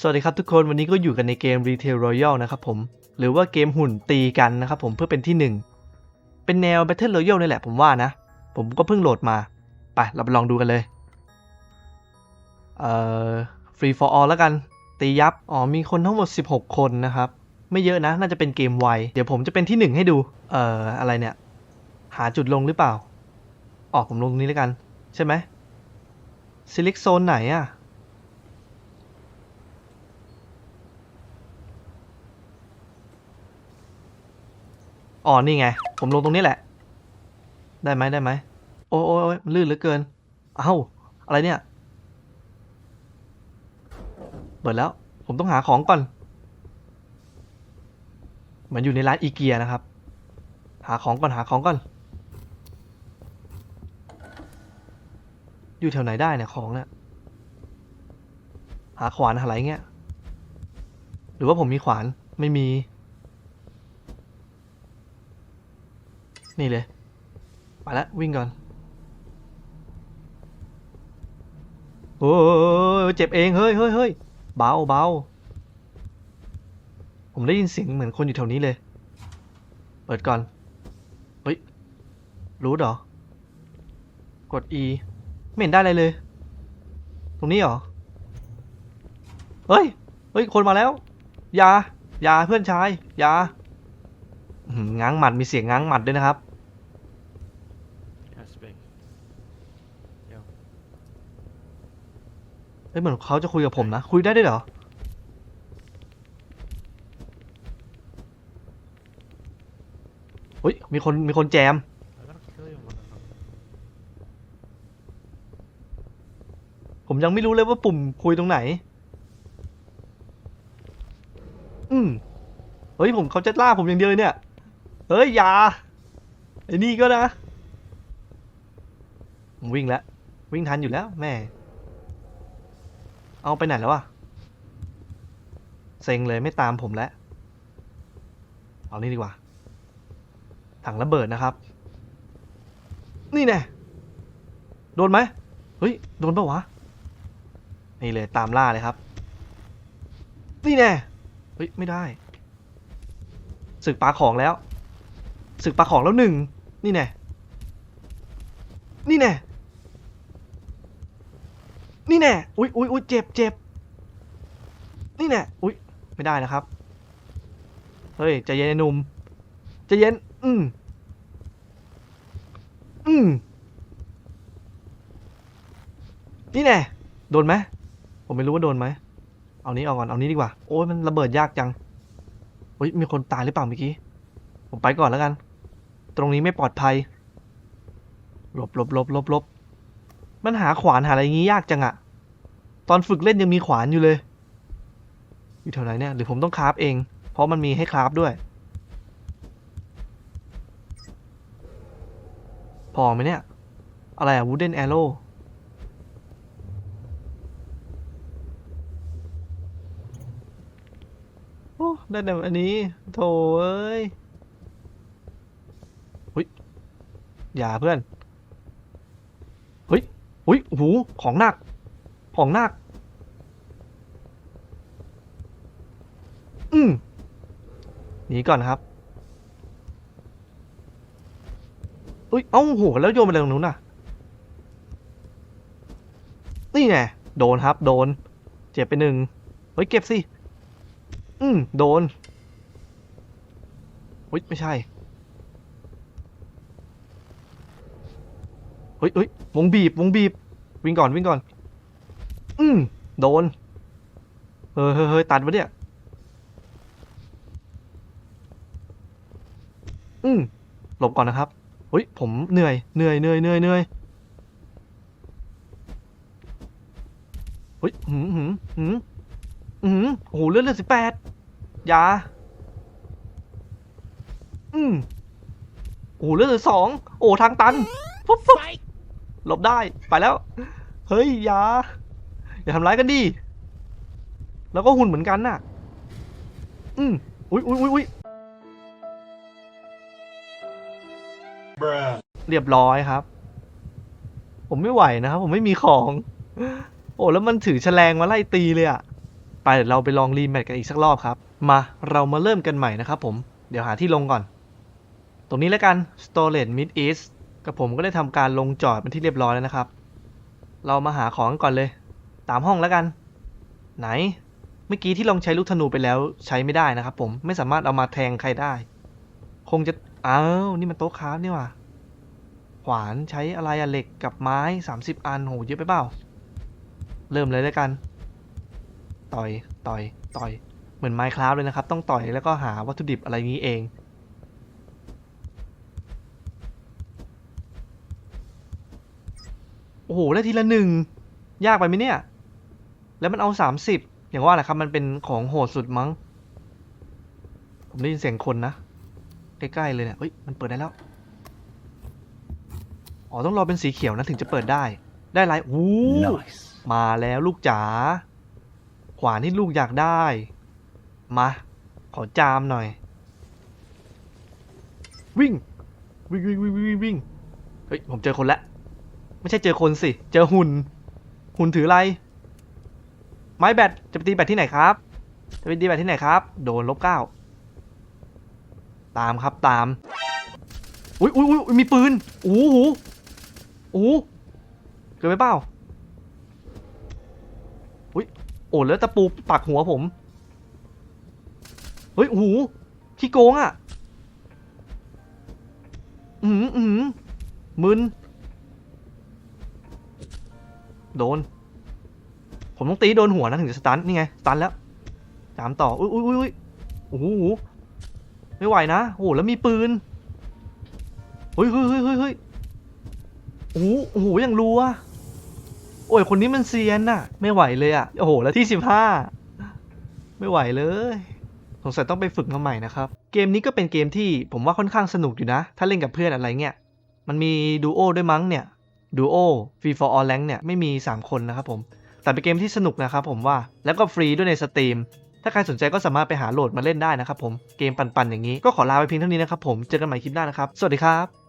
สวัสดีครับทุกคนวันนี้ก็อยู่กันในเกม Retail Royale นะครับผม หรือว่าเกมหุ่นตีกันนะครับผมเพื่อเป็นที่หนึ่งเป็นแนว Battle Royale นี่แหละผมว่านะ ผมก็เพิ่งโหลดมา ไป เราไปลองดูกันเลย เอ่อ Free for all แล้วกัน ตียับ อ๋อ มีคนทั้งหมด 16 คนนะครับ ไม่เยอะนะ น่าจะเป็นเกมไว เดี๋ยวผมจะเป็นที่หนึ่งให้ดู เอ่อ อะไรเนี่ย หาจุดลงหรือเปล่า ออกผมลงตรงนี้แล้วกัน ใช่ไหม Select Zone ไหนอะ อ๋อนี่ไง ผมลงตรงนี้แหละ ได้ไหมได้ไหมโอ้ยโอ้ยมันลื่นเหลือเกิน เอ้า อะไรเนี่ย เปิดแล้ว ผมต้องหาของก่อนมือนอยู่ในร้านอีเกียนะครับ หาของก่อนหาของก่อน อยู่แถวไหนได้เนี่ยของเนี่ย หาขวานหาอะไรเงี้ย หรือว่าผมมีขวาน ไม่มี นี่เลย ไปแล้ววิ่งก่อน โอ้เจ็บเองเฮ้ยเฮ้ยเฮ้ยเบาเบาผมได้ยินเสียงเหมือนคนอยู่แถวนี้เลย เปิดก่อน เฮ้ย รู้เหรอ กด E ไม่เห็นได้อะไรเลย ตรงนี้เหรอ เฮ้ย เฮ้ย คนมาแล้ว ยา ยาเพื่อนชาย ยาง้างหมัดมีเสียงง้างหมัดด้วยนะครับ ฮ้ยเหมือนเขาจะคุยกับผมนะ คุยได้ด้วยเหรอ เฮ้ย มีคน มีคนแจม ผมยังไม่รู้เลยว่าปุ่มคุยตรงไหน อืมเฮ้ย ผมเขาจะล่าผมอย่างเดียวเลยเนี่ย เฮ้ย อย่า ไอ้นี่ก็นะ ผมวิ่งแล้ว วิ่งทันอยู่แล้วแม่ เอาไปไหนแล้วอะเซ็งเลยไม่ตามผมแล้ว เอานี่ดีกว่า ถังระเบิดนะครับ นี่แน่โดนไหมเฮ้ย โดนปะวะ นี่เลยตามล่าเลยครับ นี่แน่เฮ้ย ไม่ได้ศึกปลาของแล้วศึกปลาของแล้วหนึ่ง นี่แน่นี่แน่ นี่แน่อุ๊ยอุ๊ยอุ๊ยเจ็บเจ็บนี่แน่อุ๊ยไม่ได้นะครับ เฮ้ยใจเย็นไอ้หนุ่มใจเย็น อืมอืมนี่แน่โดนไหมผมไม่รู้ว่าโดนไหมเอานี้เอาก่อนเอานี้ดีกว่า โอ้ยมันระเบิดยากจังเฮ้ยมีคนตายหรือเปล่าเมื่อกี้ ผมไปก่อนแล้วกัน ตรงนี้ไม่ปลอดภัยหลบหลบหลบหลบหลบ มันหาขวานหาอะไรอย่างงี้ยากจังอะตอนฝึกเล่นยังมีขวานอยู่เลย อยู่แถวไหนเนี่ย หรือผมต้องคราฟเอง เพราะมันมีให้คราฟด้วย พอไหมเนี่ย อะไรอะ wooden arrow โอ้ได้แต่อันนี้ โถเอ้ยอย่าเพื่อน โหของหนัก ของหนัก อืมหนีก่อนครับอุ้ยเอ้าโหแล้วโยนไปตรงนู้นน่ะ นี่ไงโดนครับ โดน เจ็บไปหนึ่งเฮ้ยเก็บสิ อืมโดนอุ้ยไม่ใช่เฮ้ยเฮ้ยวงบีบ วงบีบ วิ่งก่อนวิ่งก่อน อืมโดนเฮ้ยเฮ้ยเฮ้ยตัดวะเนี่ย อืมหลบก่อนนะครับเฮ้ยผมเหนื่อยเหนื่อยเหนื่อยเหนื่อยเหนื่อยเฮ้ยหืมหืมหืมหืมโอ้โหเลือดเลือดสิบแปดยา อืมโอ้โหเลือดเหลือสองโอ้ทางตันปุ๊บปุ๊บ หลบได้ไปแล้ว เฮ้ยอยาอย่าทำร้ายกันดิแล้วก็หุ่นเหมือนกันน่ะ อืมอุ้ยอุ้ยอุ้ยอุ้ย Bruh. เรียบร้อยครับ ผมไม่ไหวนะครับ ผมไม่มีของ โอ้แล้วมันถือแฉลงมาไล่ตีเลยอะไปเดี๋ยวเราไปลองรีแมทกันอีกสักรอบครับ มาเรามาเริ่มกันใหม่นะครับผม เดี๋ยวหาที่ลงก่อน ตรงนี้แล้วกัน Storage Mid East กับผมก็ได้ทำการลงจอดเป็นที่เรียบร้อยแล้วนะครับ เรามาหาของกันก่อนเลย ตามห้องแล้วกัน ไหน เมื่อกี้ที่ลองใช้ลูกธนูไปแล้วใช้ไม่ได้นะครับ ผมไม่สามารถเอามาแทงใครได้ คงจะอ้าวนี่มันโต๊ะคราฟนี่ว่าขวานใช้อะไรอะเหล็กกับไม้ 30 อันโหเยอะไปเปล่า เริ่มเลยแล้วกัน ต่อยต่อยต่อย เหมือนไมค์คราฟเลยนะครับ ต้องต่อยแล้วก็หาวัตถุดิบอะไรงี้เอง โอ้โหได้ทีละหนึ่งยากไปไหมเนี่ย แล้วมันเอา30อย่างว่าแหละครับมันเป็นของโหดสุดมั้ง ผมได้ยินเสียงคนนะ ใกล้ๆเลยเนี่ยเฮ้ยมันเปิดได้แล้ว อ๋อต้องรอเป็นสีเขียวนะถึงจะเปิดได้ ได้ไรโอ้ Nice. มาแล้วลูกจ๋า ขวานที่ลูกอยากได้ มา ขอจามหน่อย วิ่ง วิ่งวิ่งวิ่งวิ่งวิ่งเฮ้ยผมเจอคนแล้ว ไม่ใช่เจอคนสิ เจอหุ่น หุ่นถืออะไร ไม้แบต จะไปตีแบตที่ไหนครับ จะไปตีแบตที่ไหนครับ โดนลบเก้า ตามครับตาม อุ้ยอุ้ยอุ้ยมีปืนโอ้โหโอ้โหเกิดไปเปล่า อุ้ย โอ้แล้วตะปูปักหัวผม เฮ้ยโอ้โหขี้โกงอะ อืมอืมมึน โดน ผมต้องตีโดนหัวนะถึงจะสตันนี่ไงสตันแล้วตามต่อ อุ้ยอุ้ยอุ้ยโอ้โหไม่ไหวนะโอ้โหแล้วมีปืนเฮ้ยเฮ้ยเฮ้ยเฮ้ยโอ้โหโอ้โหย่างรัวโอ้ยคนนี้มันเซียนน่ะ ไม่ไหวเลยอะโอ้โหแล้วที่สิบห้าไม่ไหวเลยสงสัยต้องไปฝึกมาใหม่นะครับ เกมนี้ก็เป็นเกมที่ผมว่าค่อนข้างสนุกอยู่นะ ถ้าเล่นกับเพื่อนอะไรเงี้ยมันมีดูโอด้วยมั้งเนี่ย ดูโอฟรีฟอร์ออลแลงเนี่ยไม่มี 3 คนนะครับผม แต่เป็นเกมที่สนุกนะครับผมว่า แล้วก็ฟรีด้วยในสตรีม ถ้าใครสนใจก็สามารถไปหาโหลดมาเล่นได้นะครับผม เกมปันๆอย่างนี้ ก็ขอลาไปเพียงเท่านี้นะครับผม เจอกันใหม่คลิปหน้านะครับ สวัสดีครับ